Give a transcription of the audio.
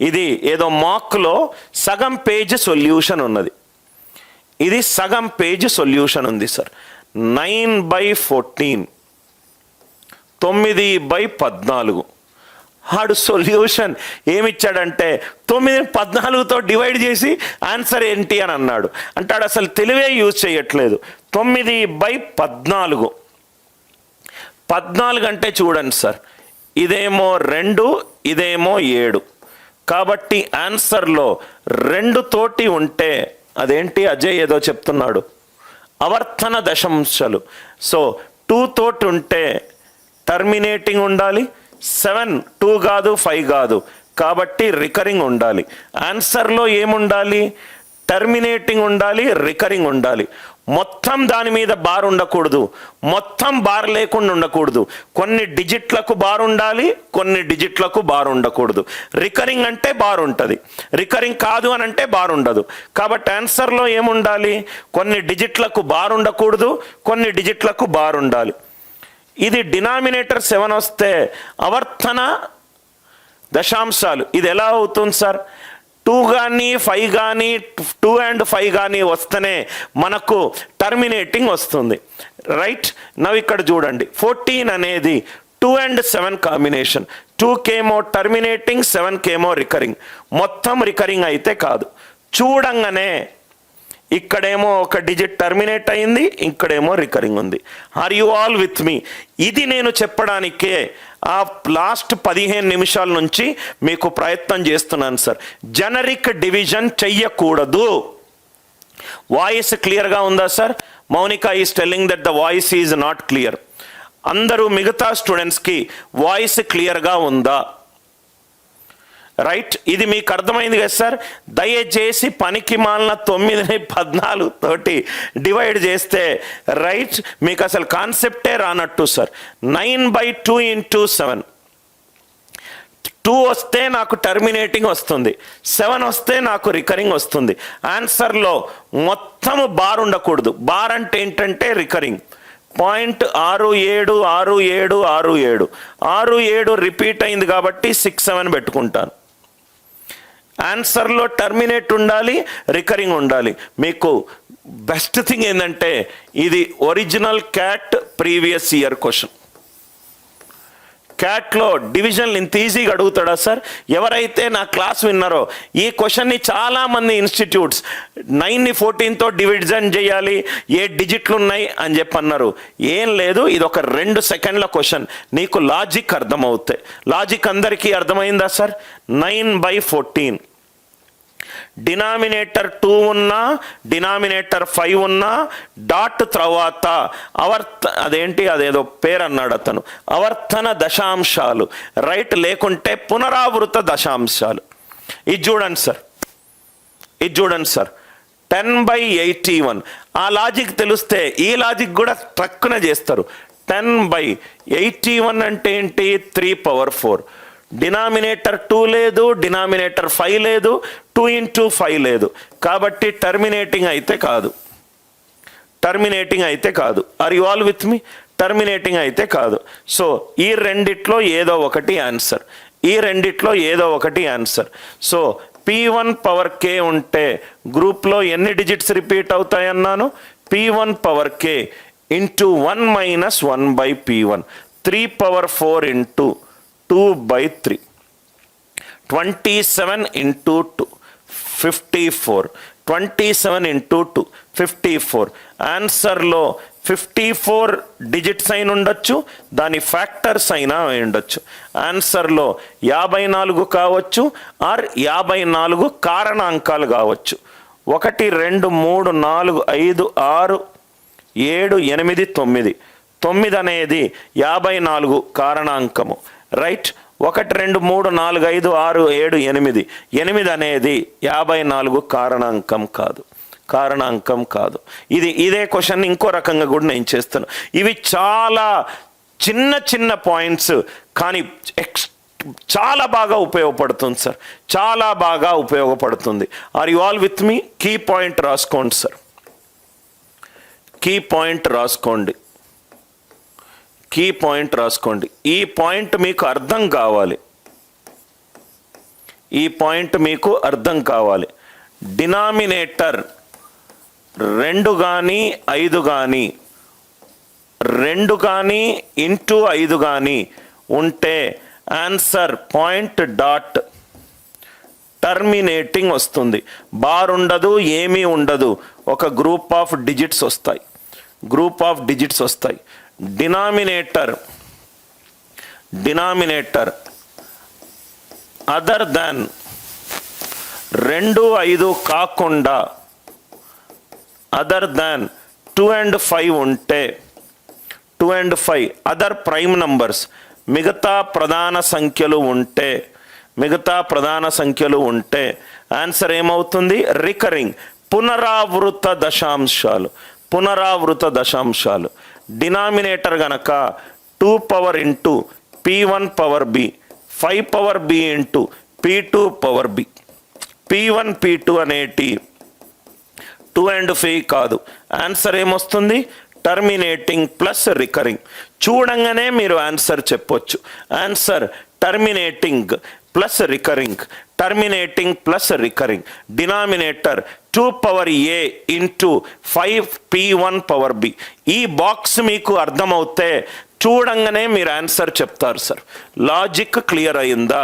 ఇది ఏదో మాక్లో సగం పేజ్ సొల్యూషన్ ఉన్నది. ఇది సగం పేజ్ సొల్యూషన్ ఉంది సార్ నైన్ బై ఫోర్టీన్. తొమ్మిది బై పద్నాలుగు. ఆడు సొల్యూషన్ ఏమిచ్చాడంటే తొమ్మిది పద్నాలుగుతో డివైడ్ చేసి ఆన్సర్ ఏంటి అని అన్నాడు. అంటాడు అసలు తెలివే యూజ్ చేయట్లేదు. తొమ్మిది బై పద్నాలుగు. పద్నాలుగు అంటే చూడండి సార్ ఇదేమో రెండు ఇదేమో ఏడు. కాబట్టి ఆన్సర్లో రెండు తోటి ఉంటే అదేంటి అజయ్ ఏదో చెప్తున్నాడు. అవర్తన దశంశలు. సో టూ తోటి ఉంటే టర్మినేటింగ్ ఉండాలి సెవెన్ టూ కాదు ఫైవ్ కాదు. కాబట్టి రికరింగ్ ఉండాలి. ఆన్సర్లో ఏముండాలి? టర్మినేటింగ్ ఉండాలి రికరింగ్ ఉండాలి. మొత్తం దాని మీద బార్ ఉండకూడదు. మొత్తం బార్ లేకుండా ఉండకూడదు. కొన్ని డిజిట్లకు బార్ ఉండాలి కొన్ని డిజిట్లకు బార్ ఉండకూడదు. రికరింగ్ అంటే బార్ ఉంటుంది. రికరింగ్ కాదు అని అంటే బార్ ఉండదు. కాబట్టి ఆన్సర్లో ఏముండాలి? కొన్ని డిజిట్లకు బార్ ఉండకూడదు కొన్ని డిజిట్లకు బార్ ఉండాలి. ఇది డినామినేటర్ సెవెన్ వస్తే అవర్తన దశాంశాలు. ఇది ఎలా అవుతుంది సార్? టూ కానీ ఫైవ్ కానీ టూ అండ్ ఫైవ్ కానీ వస్తేనే మనకు టర్మినేటింగ్ వస్తుంది. రైట్? నవ్వు ఇక్కడ చూడండి. ఫోర్టీన్ అనేది two and seven combination. Two కేమో టర్మినేటింగ్ సెవెన్ కేమో రికరింగ్. మొత్తం రికరింగ్ అయితే కాదు. చూడంగానే ఇక్కడేమో ఒక డిజిట్ టర్మినేట్ అయింది ఇక్కడేమో రికరింగ్ ఉంది. Are you all with me? ఇది నేను చెప్పడానికే ఆ లాస్ట్ పదిహేను నిమిషాల నుంచి మీకు ప్రయత్నం చేస్తున్నాను సార్ జనరిక్ డివిజన్ చెయ్యకూడదు. వాయిస్ క్లియర్గా ఉందా sir Mounika is telling that the voice is not clear అందరూ మిగతా స్టూడెంట్స్కి వాయిస్ క్లియర్గా ఉందా? రైట్ ఇది మీకు అర్థమైంది కదా సార్? దయచేసి పనికి మాలిన తొమ్మిదిని పద్నాలుగు తోటి డివైడ్ చేస్తే రైట్ మీకు అసలు కాన్సెప్టే రానట్టు sir. Nine by two into seven two వస్తే నాకు టర్మినేటింగ్ వస్తుంది. సెవెన్ వస్తే నాకు రికరింగ్ వస్తుంది. ఆన్సర్లో మొత్తము బార్ ఉండకూడదు. బార్ అంటే ఏంటంటే రికరింగ్ పాయింట్ ఆరు ఏడు ఆరు ఏడు ఆరు ఏడు. ఆరు ఏడు రిపీట్ అయింది కాబట్టి సిక్స్ సెవెన్ పెట్టుకుంటాను. ఆన్సర్లో టర్మినేట్ ఉండాలి రికరింగ్ ఉండాలి. మీకు బెస్ట్ థింగ్ ఏంటంటే ఇది original CAT previous year question. క్యాట్లో division ఇంత ఈజీగా అడుగుతాడా సార్? ఎవరైతే నా క్లాస్ విన్నారో ఈ క్వశ్చన్ని చాలామంది ఇన్స్టిట్యూట్స్ నైన్ని ఫోర్టీన్తో డివిజన్ చేయాలి ఏ డిజిట్లు ఉన్నాయి అని చెప్పి అన్నారు ఏం లేదు ఇది ఒక రెండు సెకండ్ల క్వశ్చన్. నీకు లాజిక్ అర్థమవుతాయి. లాజిక్ అందరికీ అర్థమైందా sir? Nine by fourteen. Denominator two ఉన్నా డినామినేటర్ ఫైవ్ ఉన్నా డాట్ తర్వాత అవర్త అదేంటి అదేదో పేరు అన్నాడు అతను. అవర్తన దశాంశాలు. రైట్ లేకుంటే పునరావృత దశాంశాలు. ఇది చూడండి సార్. ఇది చూడండి sir. Ten by eighty one. ఆ లాజిక్ తెలిస్తే ఈ లాజిక్ కూడా ట్రక్కున చేస్తారు. టెన్ బై ఎయిటీ వన్ అంటే ఏంటి? Three power four. Denominator two లేదు డినామినేటర్ ఫైవ్ లేదు టూ ఇంటూ ఫైవ్ లేదు. కాబట్టి టర్మినేటింగ్ అయితే కాదు. టర్మినేటింగ్ అయితే కాదు. Are you all with me terminating అయితే కాదు. సో ఈ రెండిట్లో ఏదో ఒకటి ఆన్సర్ ఈ రెండిట్లో ఏదో ఒకటి answer so p one power k ఉంటే గ్రూప్లో ఎన్ని digits repeat అవుతాయన్నాను p one power k into one minus one by p one three power four into two by three. Twenty seven into two fifty four. Twenty seven into two fifty four. ఆన్సర్లో fifty four digits అయిన ఉండొచ్చు దాని factors అయినా అయి ఉండొచ్చు. ఆన్సర్లో యాభై నాలుగు కావచ్చు are యాభై నాలుగు కారణాంకాలు కావచ్చు. ఒకటి రెండు మూడు నాలుగు ఐదు ఆరు ఏడు ఎనిమిది తొమ్మిది. తొమ్మిది అనేది యాభై నాలుగు కారణాంకము. రైట్. ఒకటి రెండు మూడు నాలుగు ఐదు ఆరు ఏడు ఎనిమిది. ఎనిమిది అనేది యాభై నాలుగు కారణాంకం కాదు. కారణాంకం కాదు. ఇది ఇదే క్వశ్చన్ ఇంకో రకంగా కూడా నేను చేస్తాను. ఇవి చాలా చిన్న చిన్న పాయింట్స్ కానీ ఎక్స్ చాలా బాగా ఉపయోగపడుతుంది సార్. చాలా బాగా ఉపయోగపడుతుంది. Are you all with me key point రాసుకోండి సార్. కీ పాయింట్ రాసుకోండి. కీ పాయింట్ రాసుకోండి. ఈ పాయింట్ మీకు అర్థం కావాలి. ఈ పాయింట్ మీకు అర్థం కావాలి. డినామినేటర్ రెండు కానీ ఐదు కానీ రెండు కానీ ఇంటూ ఐదు కానీ ఉంటే ఆన్సర్ పాయింట్ డాట్ టర్మినేటింగ్ వస్తుంది. బార్ ఉండదు ఏమీ ఉండదు. ఒక గ్రూప్ ఆఫ్ డిజిట్స్ వస్తాయి. గ్రూప్ ఆఫ్ డిజిట్స్ వస్తాయి. డినామినేటర్ డినామినేటర్ అదర్ దాన్ రెండు ఐదు కాకుండా other than two and five ఉంటే two and five other prime numbers మిగతా ప్రధాన సంఖ్యలు ఉంటే మిగతా ప్రధాన సంఖ్యలు ఉంటే ఆన్సర్ ఏమవుతుంది? రికరింగ్ పునరావృత దశాంశాలు పునరావృత దశాంశాలు. డినామినేటర్ గనక two power into p one power b five power b into p two power b. P one p two అనేటి టూ అండ్ ఫీ కాదు. ఆన్సర్ ఏమొస్తుంది? Terminating plus recurring. చూడంగానే మీరు ఆన్సర్ చెప్పొచ్చు. Answer terminating plus recurring. Terminating plus recurring. Denominator two power a into five p one power b ఈ box మీకు అర్థమవుతే చూడంగానే మీరు ఆన్సర్ చెప్తారు సార్ లాజిక్ క్లియర్ అయిందా?